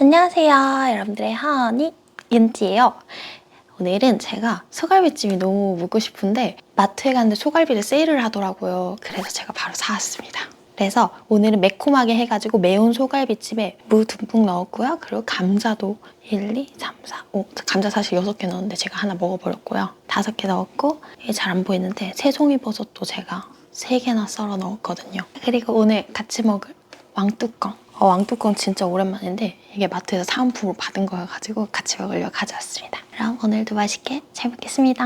안녕하세요 여러분들의 하니 윤지예요. 오늘은 제가 소갈비찜이 너무 먹고 싶은데 마트에 갔는데 소갈비를 세일을 하더라고요. 그래서 제가 바로 사왔습니다. 그래서 오늘은 매콤하게 해가지고 매운 소갈비찜에 무 듬뿍 넣었고요. 그리고 감자도 1, 2, 3, 4, 5 감자 사실 6개 넣었는데 제가 하나 먹어버렸고요. 5개 넣었고 이게 잘 안 보이는데 새송이버섯도 제가 3개나 썰어 넣었거든요. 그리고 오늘 같이 먹을 왕뚜껑 어, 왕뚜껑 진짜 오랜만인데 이게 마트에서 사은품으로 받은 거여가지고 같이 먹으려고 가져왔습니다. 그럼 오늘도 맛있게 잘 먹겠습니다.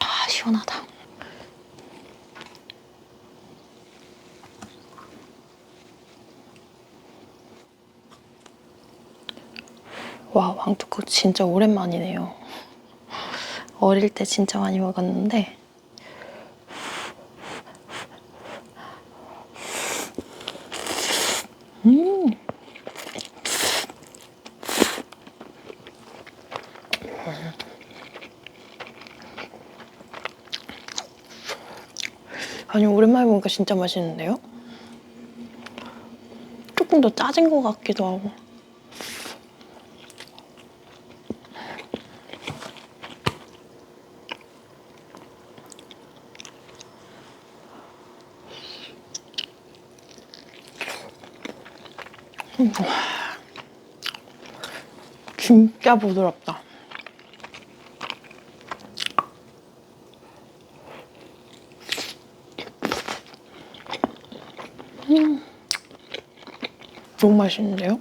아 시원하다. 와, 왕뚜껑 진짜 오랜만이네요. 어릴 때 진짜 많이 먹었는데. 음. 아니, 오랜만에 먹으니까 진짜 맛있는데요? 조금 더 짜진 것 같기도 하고. 진짜 부드럽다. 음. 너무 맛있는데요?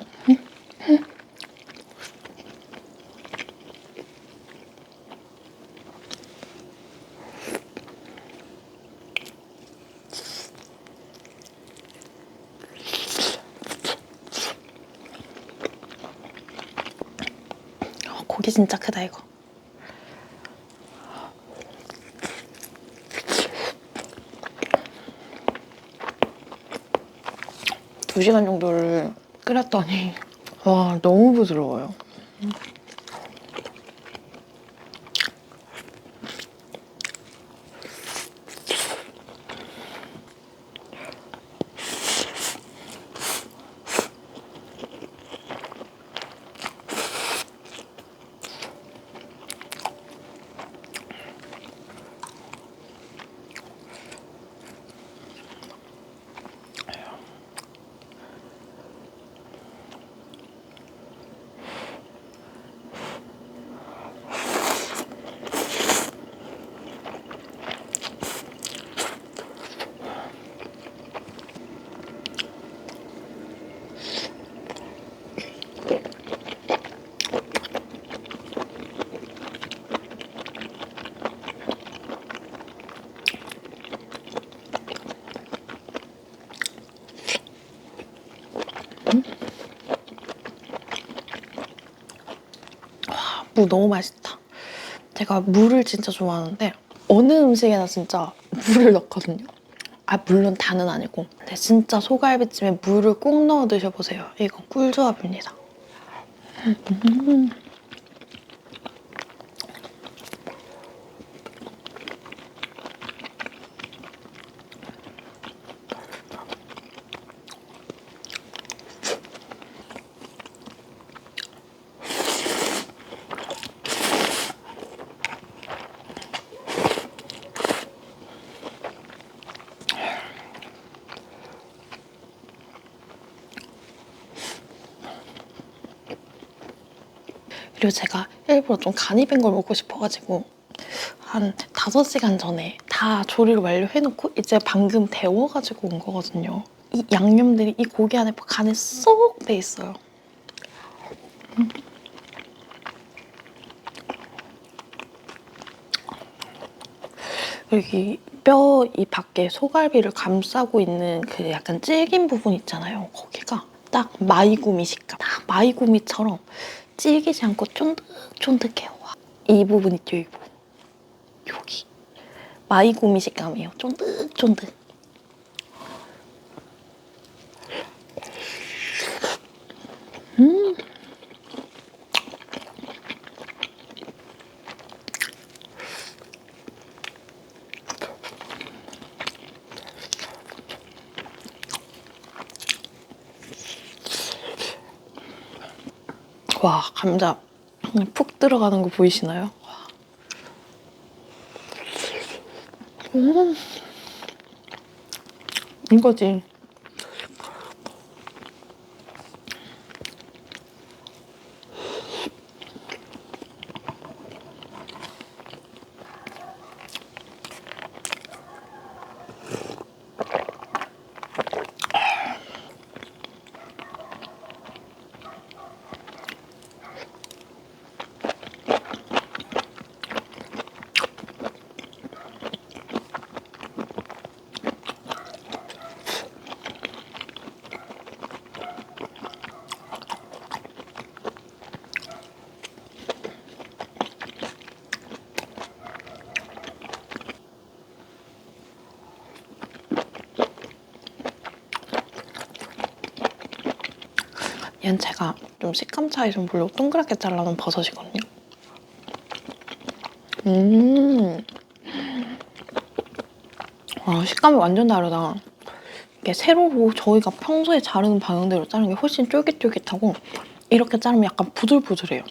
어, 고기 진짜 크다 이거. 두 시간 정도를 끓였더니 와 너무 부드러워요. 무 너무 맛있다. 제가 물을 진짜 좋아하는데 어느 음식에나 진짜 물을 넣거든요. 아 물론 다는 아니고 근데 진짜 소갈비찜에 물을 꼭 넣어 드셔보세요. 이건 꿀조합입니다. 음. 그리고 제가 일부러 좀 간이 밴걸 먹고 싶어가지고 한 5시간 전에 다 조리를 완료해놓고 이제 방금 데워가지고 온 거거든요. 이 양념들이 이 고기 안에 간에 쏙 배 있어요. 음. 여기 뼈 이 밖에 소갈비를 감싸고 있는 그 약간 질긴 부분 있잖아요. 거기가 딱 마이구미 식감. 딱 마이구미처럼 질기지 않고 쫀득쫀득해요. 와. 이 부분 있죠, 이 부분. 여기. 마이구미 식감이에요. 쫀득쫀득. 음. 와 감자 푹 들어가는 거 보이시나요? 와. 음. 이거지. 얘는 제가 좀 식감 차이 좀 보려고 동그랗게 잘라놓은 버섯이거든요. 음. 와, 식감이 완전 다르다. 이게 세로로 저희가 평소에 자르는 방향대로 자르는 게 훨씬 쫄깃쫄깃하고 이렇게 자르면 약간 부들부들해요.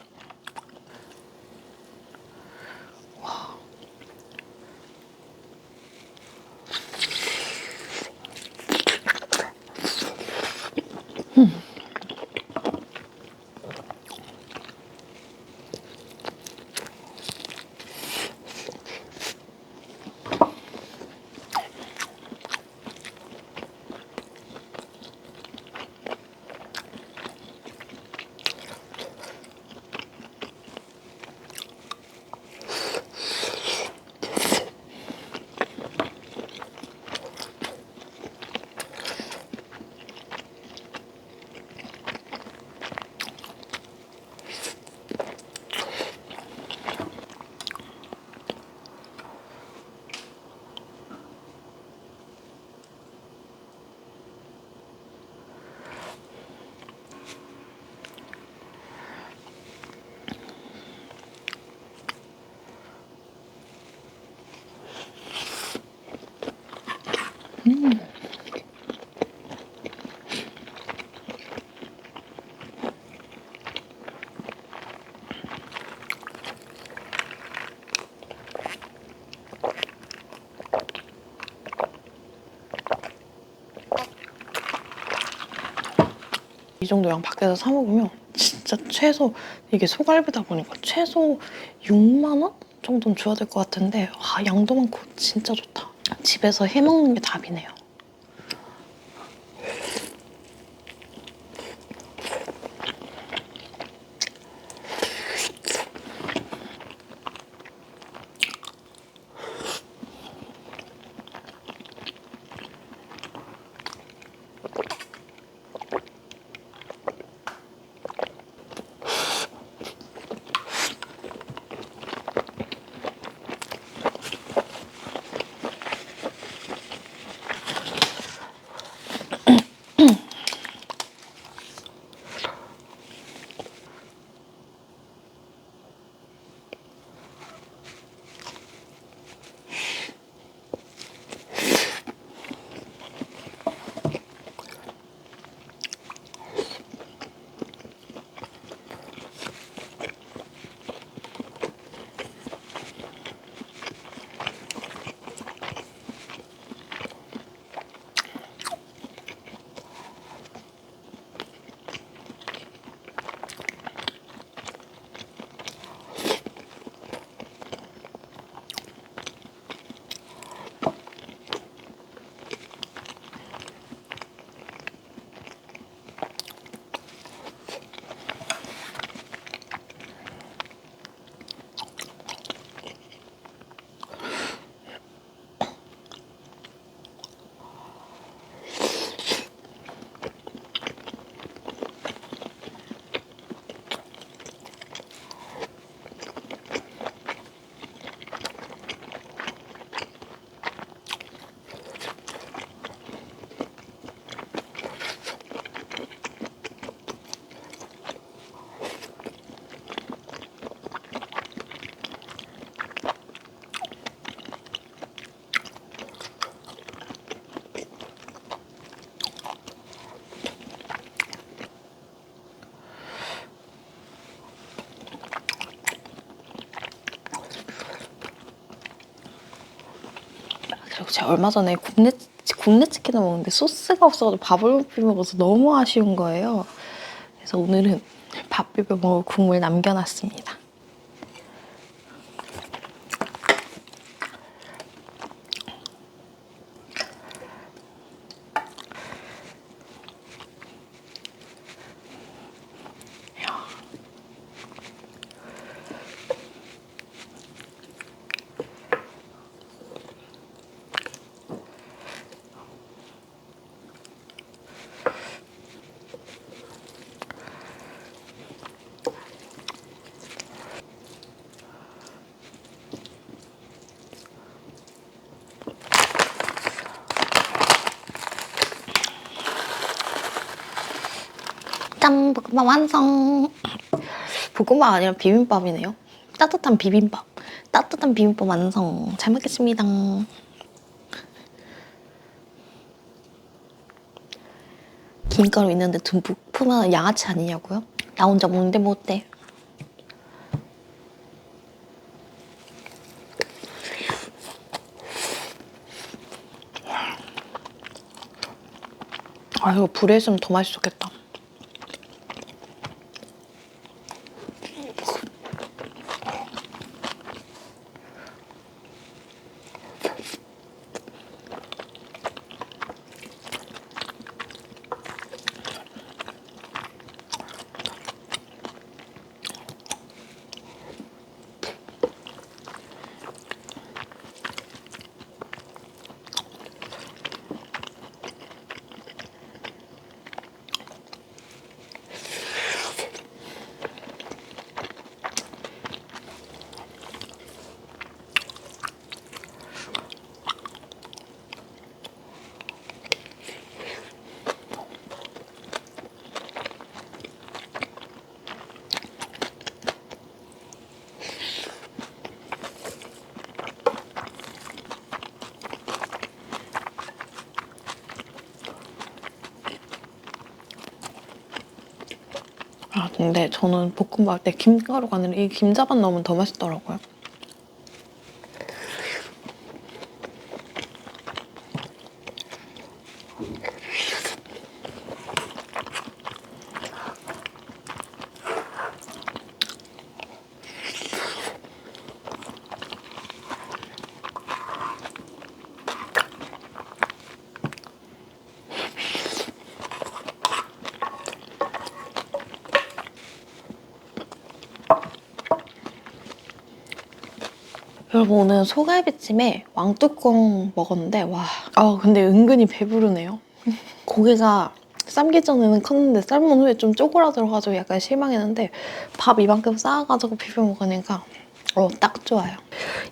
이 정도 양 밖에서 사 먹으면 진짜 최소 이게 소갈비다 보니까 최소 6만 원 정도는 줘야 될 것 같은데 와 양도 많고 진짜 좋다. 집에서 해 먹는 게 답이네요. 제가 얼마 전에 굽네, 굽네 치킨을 먹는데 소스가 없어가지고 밥을 못 비벼 먹어서 너무 아쉬운 거예요. 그래서 오늘은 밥 비벼 먹을 국물 남겨놨습니다. 짠! 볶음밥 완성! 볶음밥 아니라 비빔밥이네요. 따뜻한 비빔밥. 따뜻한 비빔밥 완성. 잘 먹겠습니다. 김가루 있는데 듬뿍 푸면 양아치 아니냐고요? 나 혼자 먹는데 뭐 어때? 아 이거 불에 했으면 더 맛있었겠다. 아 근데 저는 볶음밥 할 때 김가루가 아니라 이 김자반 넣으면 더 맛있더라고요. 여러분 오늘 소갈비찜에 왕뚜껑 먹었는데 와, 아 근데 은근히 배부르네요. 고기가 삶기 전에는 컸는데 삶은 후에 좀 쪼그라들어가지고 약간 실망했는데 밥 이만큼 쌓아가지고 비벼 먹으니까 어, 딱 좋아요.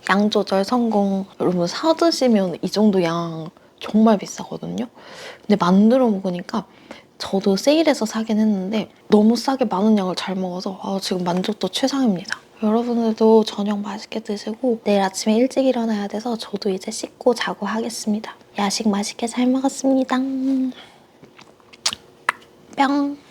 양 조절 성공. 여러분 사 드시면 이 정도 양 정말 비싸거든요. 근데 만들어 먹으니까 저도 세일해서 사긴 했는데 너무 싸게 많은 양을 잘 먹어서 아, 지금 만족도 최상입니다. 여러분들도 저녁 맛있게 드시고 내일 아침에 일찍 일어나야 돼서 저도 이제 씻고 자고 하겠습니다. 야식 맛있게 잘 먹었습니다. 뿅.